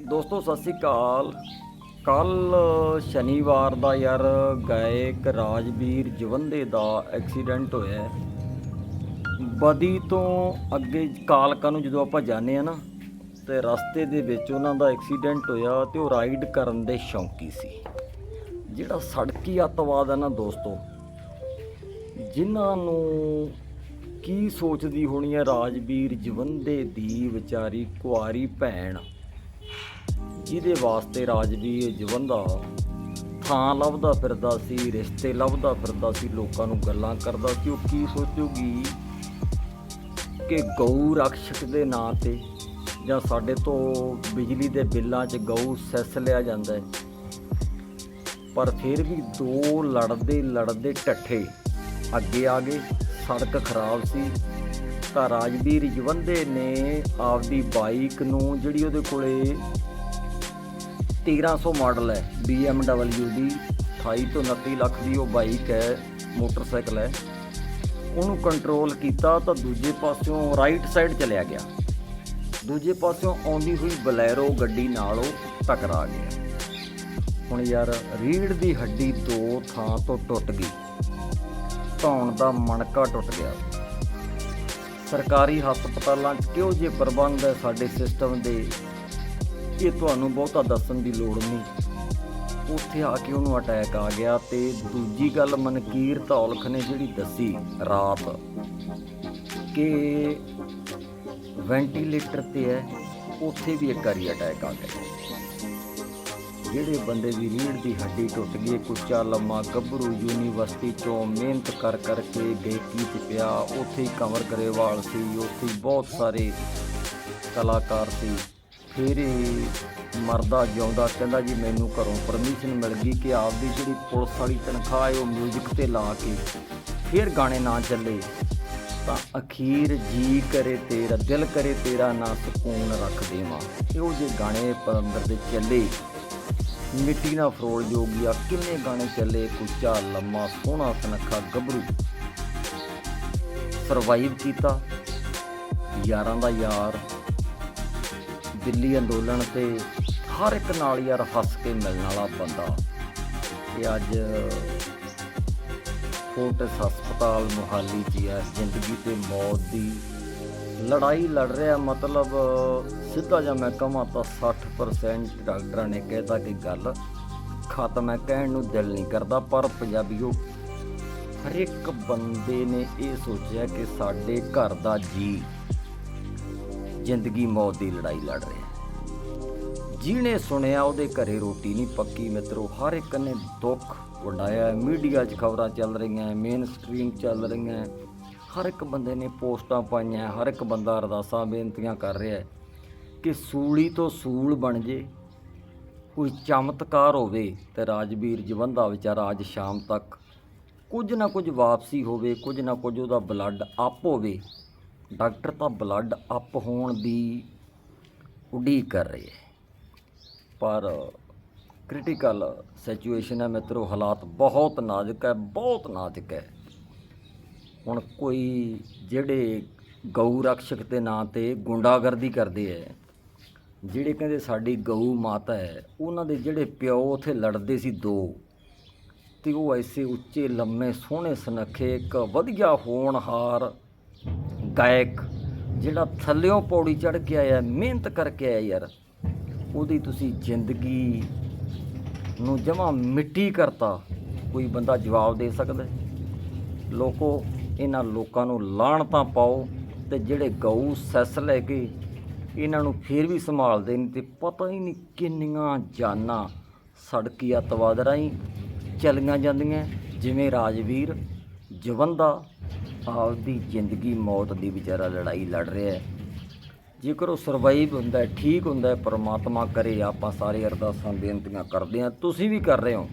ਦੋਸਤੋ, ਸਤਿ ਸ੍ਰੀ ਅਕਾਲ। ਕੱਲ ਸ਼ਨੀਵਾਰ ਦਾ ਯਾਰ ਗਾਇਕ ਰਾਜਵੀਰ ਜਵੰਦੇ ਦਾ ਐਕਸੀਡੈਂਟ ਹੋਇਆ ਬਦੀ ਤੋਂ ਅੱਗੇ ਕਾਲਕਾ ਨੂੰ ਜਦੋਂ ਆਪਾਂ ਜਾਂਦੇ ਆ ਨਾ, ਤੇ ਰਸਤੇ ਦੇ ਵਿੱਚ ਉਹਨਾਂ ਦਾ ਐਕਸੀਡੈਂਟ ਹੋਇਆ ਤੇ ਉਹ ਰਾਈਡ ਕਰਨ ਦੇ ਸ਼ੌਂਕੀ ਸੀ। ਜਿਹੜਾ ਸੜਕੀ ਅੱਤਵਾਦ ਹੈ ਨਾ ਦੋਸਤੋ, ਜਿਨ੍ਹਾਂ ਨੂੰ ਕੀ ਸੋਚਦੀ ਹੋਣੀ ਹੈ ਰਾਜਵੀਰ ਜਵੰਦੇ ਦੀ ਵਿਚਾਰੀ ਕੁਆਰੀ ਭੈਣ? ਜਿਹਦੇ ਵਾਸਤੇ ਰਾਜਵੀਰ ਜਵੰਦਾ ਥਾਂ ਲੱਭਦਾ ਫਿਰਦਾ ਸੀ, ਰਿਸ਼ਤੇ ਲੱਭਦਾ ਫਿਰਦਾ ਸੀ, ਲੋਕਾਂ ਨੂੰ ਗੱਲਾਂ ਕਰਦਾ ਸੀ। ਉਹ ਕੀ ਸੋਚੂਗੀ ਕਿ ਗਊ ਰਕਸ਼ਕ ਦੇ ਨਾਂ ਤੇ ਜਾਂ ਸਾਡੇ ਤੋਂ ਬਿਜਲੀ ਦੇ ਬਿੱਲਾਂ 'ਚ ਗਊ ਸੈਸ ਲਿਆ ਜਾਂਦਾ ਹੈ। ਪਰ ਫਿਰ ਵੀ ਦੋ ਲੜਦੇ ਲੜਦੇ ਟੱਠੇ ਅੱਗੇ ਆ ਗਏ। ਸੜਕ ਖਰਾਬ ਸੀ। ਤਾਂ ਰਾਜਵੀਰ ਜਵੰਦੇ ਨੇ ਆਪਦੀ ਬਾਈਕ ਨੂੰ ਜਿਹੜੀ ਉਹਦੇ ਕੋਲੇ 1300 ਮਾਡਲ ਹੈ। BMW ਦੀ 28 ਤੋਂ 29 ਲੱਖ ਦੀ ਉਹ ਬਾਈਕ ਹੈ, ਮੋਟਰਸਾਈਕਲ ਹੈ। ਉਹਨੂੰ ਕੰਟਰੋਲ ਕੀਤਾ ਤਾਂ ਦੂਜੇ ਪਾਸਿਓਂ ਰਾਈਟ ਸਾਈਡ ਚਲਿਆ ਗਿਆ। ਦੂਜੇ ਪਾਸਿਓਂ ਆਉਂਦੀ ਹੋਈ ਬਲੈਰੋ ਗੱਡੀ ਨਾਲ ਉਹ ਟਕਰਾ ਗਿਆ। ਹੁਣ ਯਾਰ ਰੀੜ ਦੀ ਹੱਡੀ ਦੋ ਥਾਂ ਤੋਂ ਟੁੱਟ ਗਈ। ਧੌਣ ਦਾ ਮਣਕਾ ਟੁੱਟ ਗਿਆ। ਸਰਕਾਰੀ ਹਸਪਤਾਲਾਂ 'ਚ ਕਿਹੋ ਜਿਹੇ ਪ੍ਰਬੰਧ ਹੈ ਸਾਡੇ ਸਿਸਟਮ ਦੇ ਇਹ ਤੁਹਾਨੂੰ ਬਹੁਤਾ ਦੱਸਣ ਦੀ ਲੋੜ ਨਹੀਂ। ਉੱਥੇ ਆ ਕੇ ਉਹਨੂੰ ਅਟੈਕ ਆ ਗਿਆ ਤੇ ਦੂਜੀ ਗੱਲ ਮਨਕੀਰ ਧੌਲਖ ਨੇ ਜਿਹੜੀ ਦੱਸੀ ਰਾਤ ਕਿ ਵੈਂਟੀਲੇਟਰ ਤੇ ਹੈ, ਉੱਥੇ ਵੀ ਇੱਕ ਵਾਰੀ ਅਟੈਕ ਆ ਗਿਆ। ਜਿਹੜੇ ਬੰਦੇ ਦੀ ਰੀੜ ਦੀ ਹੱਡੀ ਟੁੱਟ ਗਈ ਕੁੱਚਾ ਲੰਮਾ ਗੱਭਰੂ ਯੂਨੀਵਰਸਿਟੀ ਚੋਂ ਮਿਹਨਤ ਕਰ ਕਰਕੇ ਗਾਇਕੀ ਚ ਪਿਆ, ਉੱਥੇ ਹੀ ਕੰਵਰ ਗਰੇਵਾਲ ਸੀ, ਉੱਥੇ ਬਹੁਤ ਸਾਰੇ ਕਲਾਕਾਰ ਸੀ। ਫਿਰ ਇਹ ਮਰਦਾ ਜਿਉਂਦਾ ਕਹਿੰਦਾ ਜੀ ਮੈਨੂੰ ਘਰੋਂ ਪਰਮਿਸ਼ਨ ਮਿਲ ਗਈ ਕਿ ਆਪਦੀ ਜਿਹੜੀ ਪੁਲਿਸ ਵਾਲੀ ਤਨਖਾਹ ਹੈ ਉਹ 뮤직 ਤੇ ਲਾ ਕੇ ਫਿਰ ਗਾਣੇ ਨਾ ਚੱਲੇ। ਤਾਂ ਅਖੀਰ ਜੀ ਕਰੇ ਤੇਰਾ, ਦਿਲ ਕਰੇ ਤੇਰਾ ਨਾ ਸਕੂਨ ਰੱਖ ਦੇਵਾਂ। ਇਹੋ ਜੇ ਗਾਣੇ ਪੰਦਰ ਦੇ ਚੱਲੇ। ਮਿੱਟੀ ਨਾਲ ਫਰੋਲ ਜੋਗੀਆ ਕਿੰਨੇ ਗਾਣੇ ਚੱਲੇ, ਕੁੱਚਾ, ਲੰਮਾ, ਸੋਹਣਾ, ਸੁਨੱਖਾ, ਗੱਭਰੂ। ਸਰਵਾਈਵ ਕੀਤਾ। ਯਾਰਾਂ ਦਾ ਯਾਰ। ਦਿੱਲੀ ਅੰਦੋਲਨ ਤੇ ਹਰ ਇੱਕ ਨਾਲ ਯਾਰ ਹੱਸ ਕੇ ਮਿਲਣ ਵਾਲਾ ਬੰਦਾ। ਇਹ ਅੱਜ ਫੋਰਟਸ ਹਸਪਤਾਲ ਮੁਹਾਲੀ 'ਚ ਹੈ ਜ਼ਿੰਦਗੀ ਤੇ ਮੌਤ ਦੀ ਲੜਾਈ ਲੜ ਰਿਹਾ। ਮਤਲਬ ਸਿੱਧਾ ਜਾਂ ਮੈਂ ਕਹਾਂ ਤਾਂ 60% ਡਾਕਟਰਾਂ ਨੇ ਕਹਿਤਾ ਕਿ ਗੱਲ ਖਤਮ ਹੈ। ਕਹਿਣ ਨੂੰ ਦਿਲ ਨਹੀਂ ਕਰਦਾ। ਪਰ ਪੰਜਾਬੀਓ ਹਰ ਇੱਕ ਬੰਦੇ ਨੇ ਇਹ ਸੋਚਿਆ ਕਿ ਸਾਡੇ ਘਰ ਦਾ ਜੀ ਜ਼ਿੰਦਗੀ ਮੌਤ ਦੀ ਲੜਾਈ ਲੜ ਰਿਹਾ ਜਿਹਨੇ ਸੁਣਿਆ ਉਹਦੇ ਘਰੇ ਰੋਟੀ ਨਹੀਂ ਪੱਕੀ, ਮਿੱਤਰੋ, ਹਰ ਇੱਕ ਨੇ ਦੁੱਖ ਵੰਡਾਇਆ ਮੀਡੀਆ 'ਚ ਖਬਰਾਂ ਚੱਲ ਰਹੀਆਂ ਮੇਨ ਸਟ੍ਰੀਮ ਚੱਲ ਰਹੀਆਂ ਹਰ ਇੱਕ ਬੰਦੇ ਨੇ ਪੋਸਟਾਂ ਪਾਈਆਂ ਹਰ ਇੱਕ ਬੰਦਾ ਅਰਦਾਸਾਂ, ਬੇਨਤੀਆਂ ਕਰ ਰਿਹਾ ਕਿ ਸੂਲੀ ਤੋਂ ਸੂਲ ਬਣ ਜੇ, ਕੋਈ ਚਮਤਕਾਰ ਹੋਵੇ ਤੇ ਰਾਜਵੀਰ ਜਵੰਦਾ ਵਿਚਾਰਾ ਅੱਜ ਸ਼ਾਮ ਤੱਕ ਕੁਝ ਨਾ ਕੁਝ ਵਾਪਸੀ ਹੋਵੇ, ਕੁਝ ਨਾ ਕੁਝ ਉਹਦਾ ਬਲੱਡ ਅਪ ਹੋਵੇ। ਡਾਕਟਰ ਤਾਂ ਬਲੱਡ ਅਪ ਹੋਣ ਦੀ ਉਡੀਕ ਕਰ ਰਹੇ ਹੈ। ਪਰ ਕ੍ਰਿਟੀਕਲ ਸਿਚੁਏਸ਼ਨ ਹੈ, ਮਿੱਤਰੋ, ਹਾਲਾਤ ਬਹੁਤ ਨਾਜ਼ੁਕ ਹੈ, ਬਹੁਤ ਨਾਜ਼ੁਕ ਹੈ। ਹੁਣ ਕੋਈ ਜਿਹੜੇ ਗਊ ਰਕਸ਼ਕ ਦੇ ਨਾਂ ਤੇ ਗੁੰਡਾਗਰਦੀ ਕਰਦੇ ਐ ਜਿਹੜੇ ਕਹਿੰਦੇ ਸਾਡੀ ਗਊ ਮਾਤਾ ਹੈ, ਉਹਨਾਂ ਦੇ ਜਿਹੜੇ ਪਿਓ ਉਥੇ ਲੜਦੇ ਸੀ ਦੋ, ਤੇ ਉਹ ਐਸੇ ਉੱਚੇ, ਲੰਮੇ, ਸੋਹਣੇ, ਸੁਨੱਖੇ, ਇੱਕ ਵਧੀਆ ਹੋਣਹਾਰ ਗਾਇਕ ਜਿਹੜਾ ਥੱਲਿਓਂ ਪੌੜੀ ਚੜ ਕੇ ਆਇਆ, ਮਿਹਨਤ ਕਰਕੇ ਆਇਆ ਯਾਰ, ਉਹਦੀ ਤੁਸੀਂ ਜ਼ਿੰਦਗੀ ਨੂੰ ਜਮਾ ਮਿੱਟੀ ਕਰਤਾ, ਕੋਈ ਬੰਦਾ ਜਵਾਬ ਦੇ ਸਕਦਾ ਹੈ? ਲੋਕੋ, ਇਹਨਾਂ ਲੋਕਾਂ ਨੂੰ ਲਾਹਣਤਾਂ ਪਾਓ ਤੇ ਜਿਹੜੇ ਗਊ, ਸੈਸ ਲੈ ਕੇ ਇਹਨਾਂ ਨੂੰ ਫੇਰ ਵੀ ਸੰਭਾਲਦੇ ਨਹੀਂ ਤੇ ਪਤਾ ਹੀ ਨਹੀਂ ਕਿੰਨੀਆਂ ਜਾਨਾਂ ਸੜਕੀ ਅੱਤਵਾਦ ਰਾਹੀਂ ਚਲੀਆਂ ਜਾਂਦੀਆਂ ਜਿਵੇਂ ਰਾਜਵੀਰ, ਜਵੰਦਾ ਆਪਦੀ ਜ਼ਿੰਦਗੀ, ਮੌਤ ਦੀ ਵਿਚਾਰਾ ਲੜਾਈ ਲੜ ਰਿਹਾ ਹੈ। ਜੇਕਰ ਉਹ ਸਰਵਾਈਵ ਹੁੰਦਾ ਹੈ, ਠੀਕ ਹੁੰਦਾ ਹੈ, ਪਰਮਾਤਮਾ ਕਰੇ, ਆਪਾਂ ਸਾਰੇ ਅਰਦਾਸਾਂ ਬੇਨਤੀਆਂ ਕਰਦੇ ਹਾਂ। ਤੁਸੀਂ ਵੀ ਕਰ ਰਹੇ ਹੋ।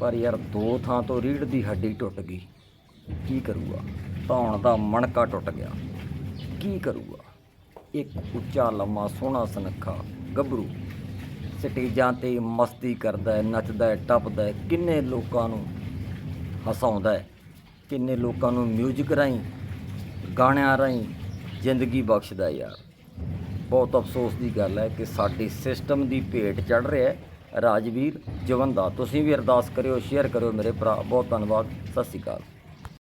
ਪਰ ਯਾਰ, ਦੋ ਥਾਂ ਤੋਂ ਰੀੜ ਦੀ ਹੱਡੀ ਟੁੱਟ ਗਈ। ਕੀ ਕਰੂਗਾ? ਧੌਣ ਦਾ ਮਣਕਾ ਟੁੱਟ ਗਿਆ। ਕੀ ਕਰੂਗਾ? ਇੱਕ ਉੱਚਾ, ਲੰਮਾ, ਸੋਹਣਾ ਸੁਨੱਖਾ ਗੱਭਰੂ ਸਟੇਜਾਂ ਤੇ ਮਸਤੀ ਕਰਦਾ ਹੈ, ਨੱਚਦਾ ਹੈ, ਟੱਪਦਾ ਹੈ, ਕਿੰਨੇ ਲੋਕਾਂ ਨੂੰ ਹਸਾਉਂਦਾ ਹੈ। ਕਿੰਨੇ ਲੋਕਾਂ ਨੂੰ ਮਿਊਜ਼ਿਕ ਰਾਹੀਂ, ਗਾਣਿਆਂ ਰਾਹੀਂ ਜ਼ਿੰਦਗੀ ਬਖਸ਼ਦਾ ਯਾਰ। ਬਹੁਤ ਅਫਸੋਸ ਦੀ ਗੱਲ ਹੈ ਕਿ ਸਾਡੀ ਸਿਸਟਮ ਦੀ ਭੇਟ ਚੜ ਰਿਹਾ ਹੈ। ਰਾਜਵੀਰ, ਜਵੰਦਾ, ਤੁਸੀਂ ਵੀ ਅਰਦਾਸ ਕਰਿਓ ਸ਼ੇਅਰ ਕਰਿਓ ਮੇਰੇ ਭਰਾ। ਬਹੁਤ ਧੰਨਵਾਦ। ਸਤਿ ਸ਼੍ਰੀ ਅਕਾਲ।